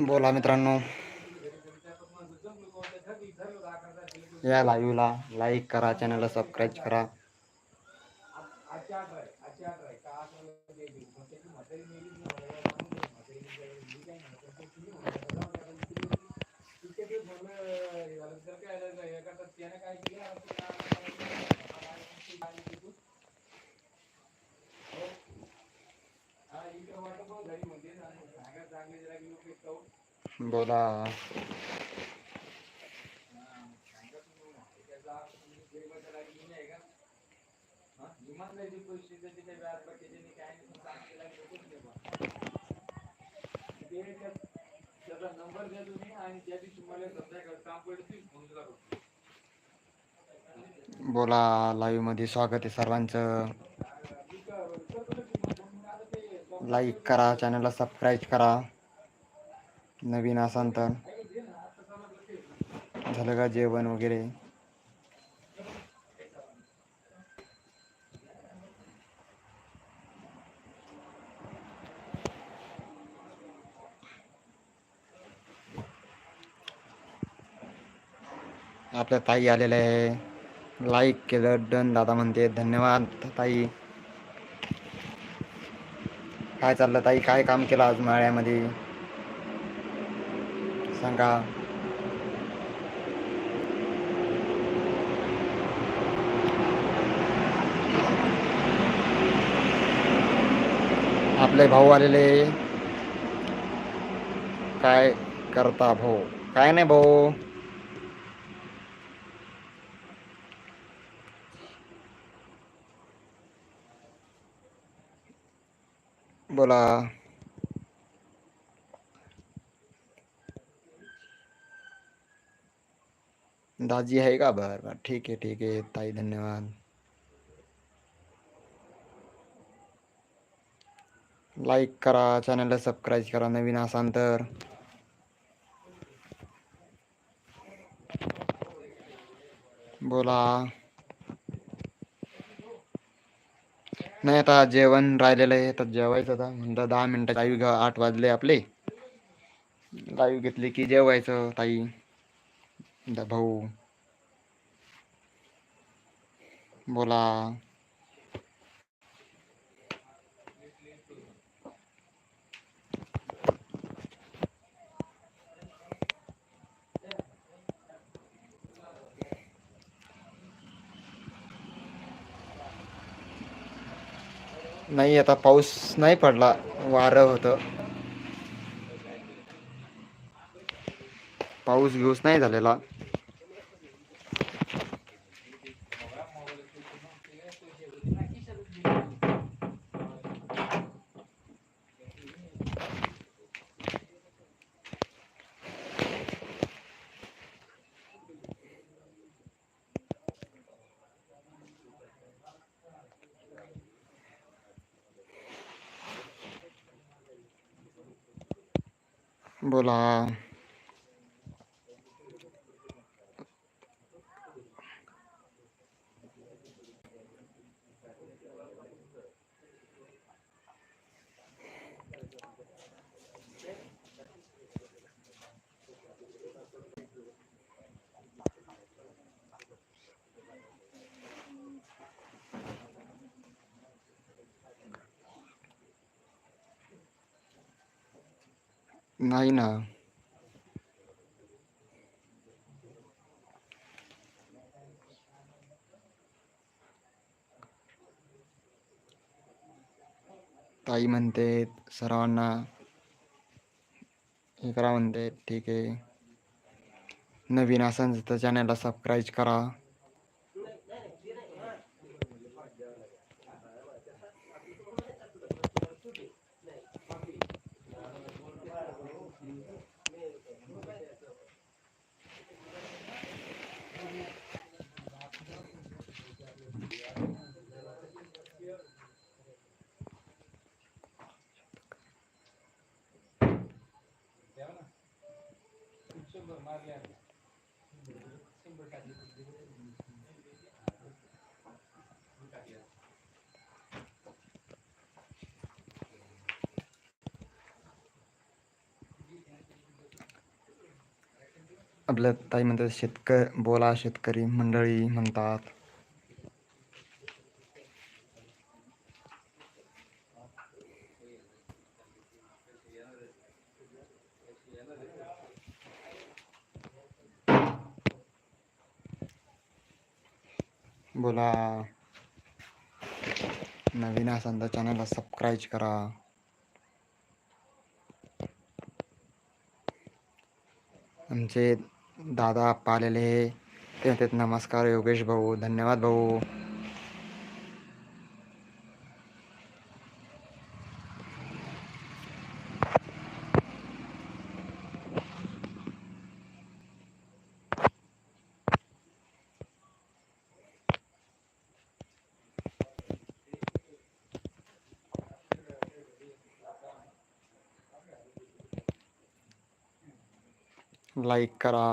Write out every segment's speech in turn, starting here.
बोला मित्रांनो. या लाईव्हला लाईक करा चॅनलला सबस्क्राईब करा. बोला। नंबर दे तुम्हें समझा कर काम पड़ती फ़ोन करतो बोला लाईव्हमध्ये स्वागत आहे सर्वांचं. लाईक करा चॅनलला सबस्क्राईब करा. नवीन असाल तर. झालं का जेवण वगैरे? आपल्या ताई आलेल्या आहे. लाईक केलं डन दादा म्हणते धन्यवाद ताई. काय चाललं ताई? काय काम केलं आज माळ्यामध्ये? सांगा. आपले भाऊ आलेले. काय करता भाऊ? काय नाही भाऊ. बोला। दाजी आहे का बरं बरं ठीक है, ठीक आहे ताई धन्यवाद। लाईक करा चॅनलला सबस्क्राईब करा, नवीन तर। बोला। नाही आता जेवण राहिलेलं आहे तर जेवायचं आता. म्हणता दहा मिनटं लाईव्ह घ्या आठ वाजले आपले. लाईव्ह घेतली की जेवायचं ताई. भाऊ. बोला. नाही आता पाऊस नाही पडला वारं होतं. पाऊस घेऊस नाही झालेला. बोला. नाही ना ताई म्हणते सर्वांना हे करा म्हणते. ठीक आहे. नवीन असाल तर चॅनलला सबस्क्राईब करा. अपने आपल्या ताई म्हणतात शेतक बोला शेतकरी मंडळी म्हणतात चॅनलला करा आमचे दादा आप्पा आलेले ते म्हणतात नमस्कार योगेश भाऊ धन्यवाद भाऊ लाईक करा.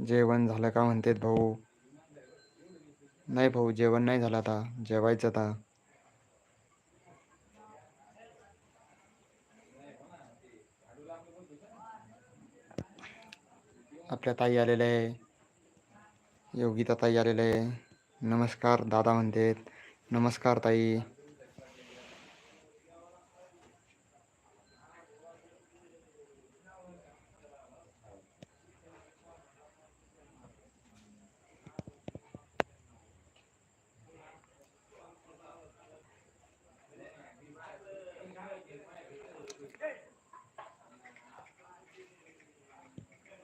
जेवण झालं का म्हणतात भाऊ? नाही भाऊ जेवण नाही झालं आता. जेवायचं आता. आपल्या ताई आलेल्या आहे. योगिता ताई आलेल्या आहे. नमस्कार दादा म्हणतात. नमस्कार ताई.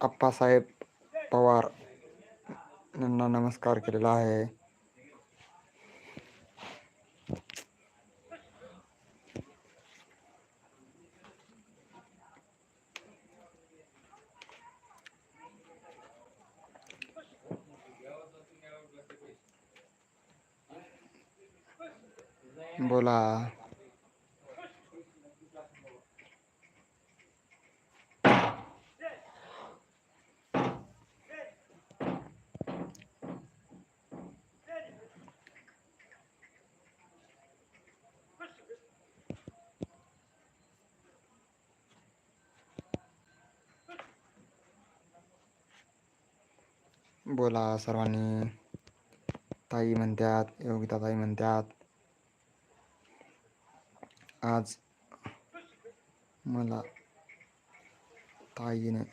अप्पासाहेब पवार यांना नमस्कार केलेला आहे. बोला. बोला सर्वांनी. ताई म्हणतात योगिता ताई म्हणतात आज मला ताईने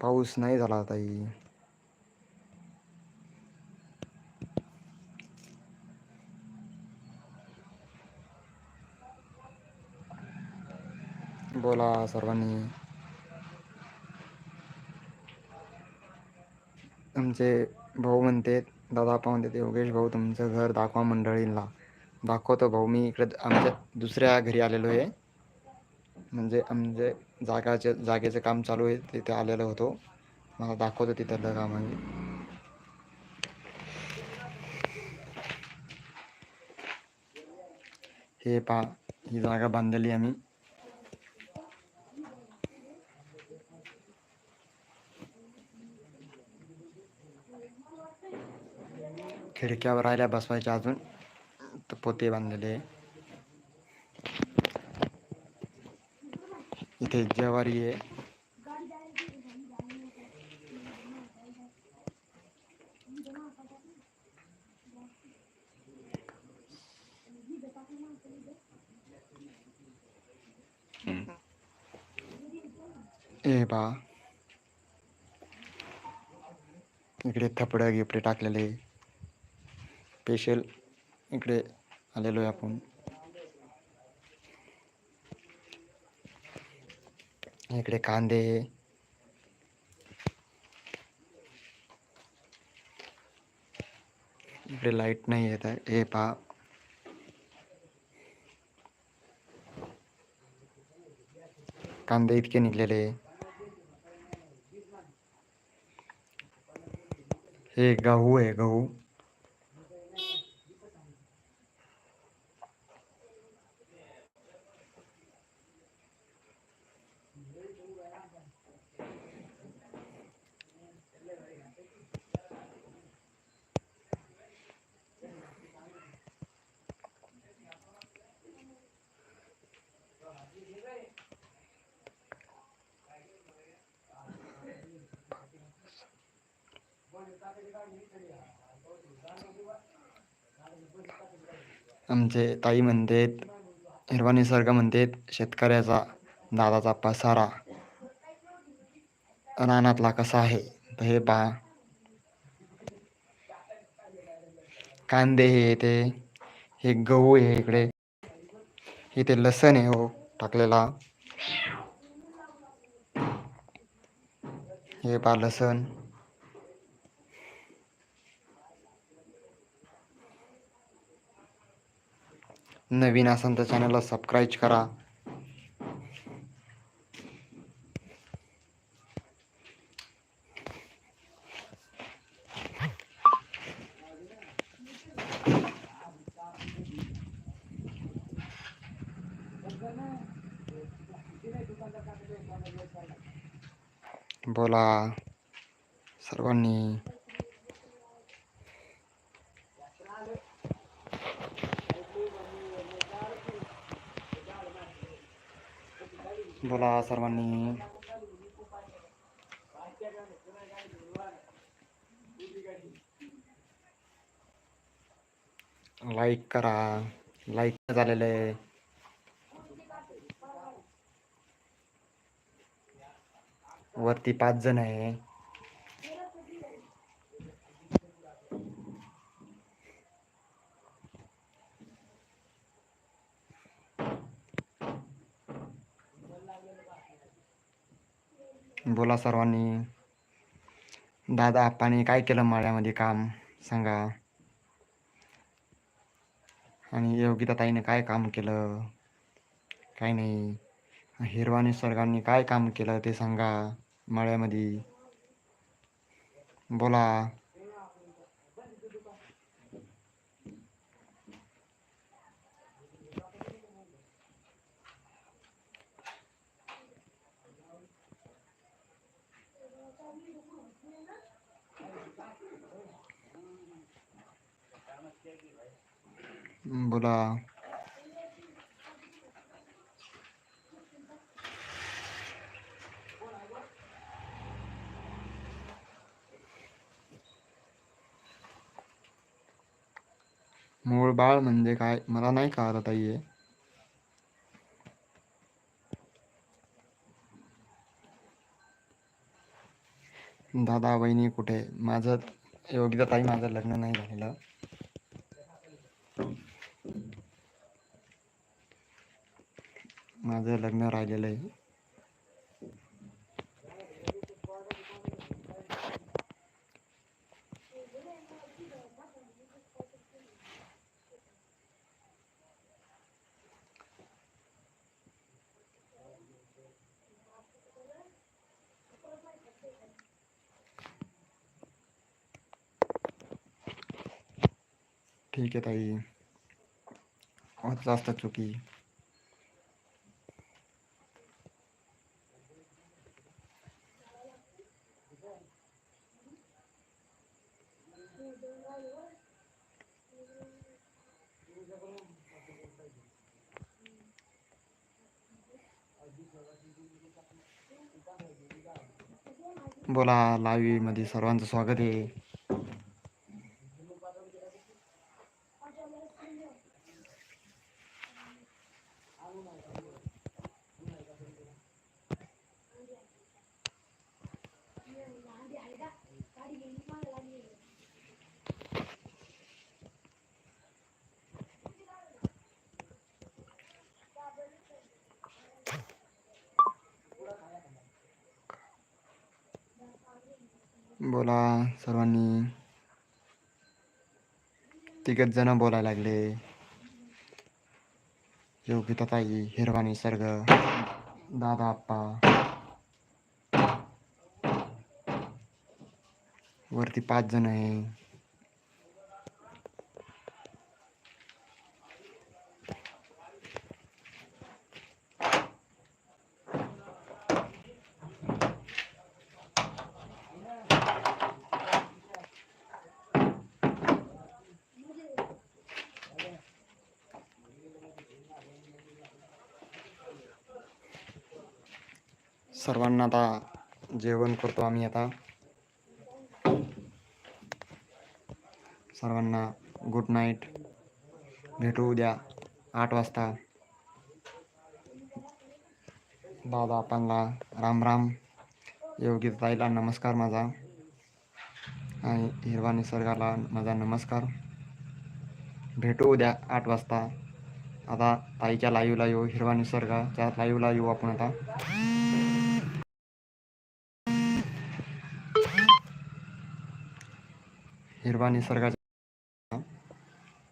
पाऊस नाही झाला ताई. बोला सर्वांनी. आमचे भाऊ म्हणते दादा पा म्हणते योगेश भाऊ तुमचं घर दाखवा मंडळींना. दाखवतो भाऊ मी इकडे आमच्या दुसऱ्या घरी आलेलो आहे. म्हणजे आमचे जागाचे जागेचं काम चालू आहे तिथे आलेलो होतो. मला दाखवतो तिथलं काम आहे हे पा ही जागा बांधलेली आम्ही. खिडक्यावर राहिल्या बसवायच्या अजून. तर पोते बांधलेले. इथे ज्वारी आहे. ए बा इकडे थपडं गिपडे टाकलेले. स्पेशल इकडे आलेलो आहे आपण. इकडे कांदे. इकडे लाईट नाही येत आहे. हे पहा. कांदे इतके निघलेले. हे गहू आहे, गहू. आमचे ताई म्हणतात हिरवा निसर्ग म्हणतात शेतकऱ्याचा दादाचा पसारा रानातला कसा आहे? तर हे पहा. कांदे हे ते हे गहू आहे इकडे. इथे लसण आहे हो टाकलेला. हे पहा लसण. नवीन असाल तर चॅनलला सबस्क्राईब करा. बोला. सर्वांनी बोला सर्वांनी. लाईक करा. लाईक झालेलं आहे. वरती पाच जण आहे. बोला सर्वांनी. दादा आप्पाने काय केलं माळ्यामध्ये काम? सांगा. आणि योगिता ताईने काय काम केलं? काय नाही. हिरवा निसर्गांनी काय काम केलं ते सांगा माळ्यामध्ये. बोला. बोला. मूळ बाळ म्हणजे काय? मला नाही कळत ताई. दादा वहिनी कुठे? माझं योग्यता ताई माझं लग्न नाही झालेलं. माझं लग्न राहिलेलं आहे. ठीक आहे ताई. होत जास्त चुकी. बोला लाईव्हमध्ये सर्वांचं स्वागत आहे. बोला सर्वांनी. तिघच जण बोलायला लागले. योगिता ताई हिरवा निसर्ग दादा आप्पा. वरती पाच जण आहे. सर्वांना आता जेवण करतो आम्ही आता. सर्वांना गुड नाईट भेटू उद्या आठ वाजता. दादा आपणला राम राम. योगी ताईला नमस्कार माझा. आणि हिरवा निसर्गाला माझा नमस्कार. भेटू उद्या आठ वाजता. आता ताईच्या लाईव्हला येऊ हिरवा निसर्गाच्या लाईव्हला येऊ आपण आता. हिरवा निसर्गाचा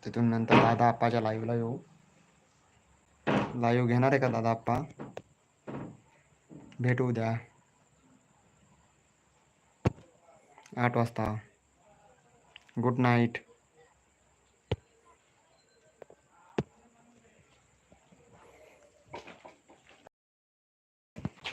तिथून नंतर दादा आप्पाच्या लाईव्हला येऊ. लाईव्ह घेणार आहे का दादा आप्पा? भेटू द्या आठ वाजता. Good night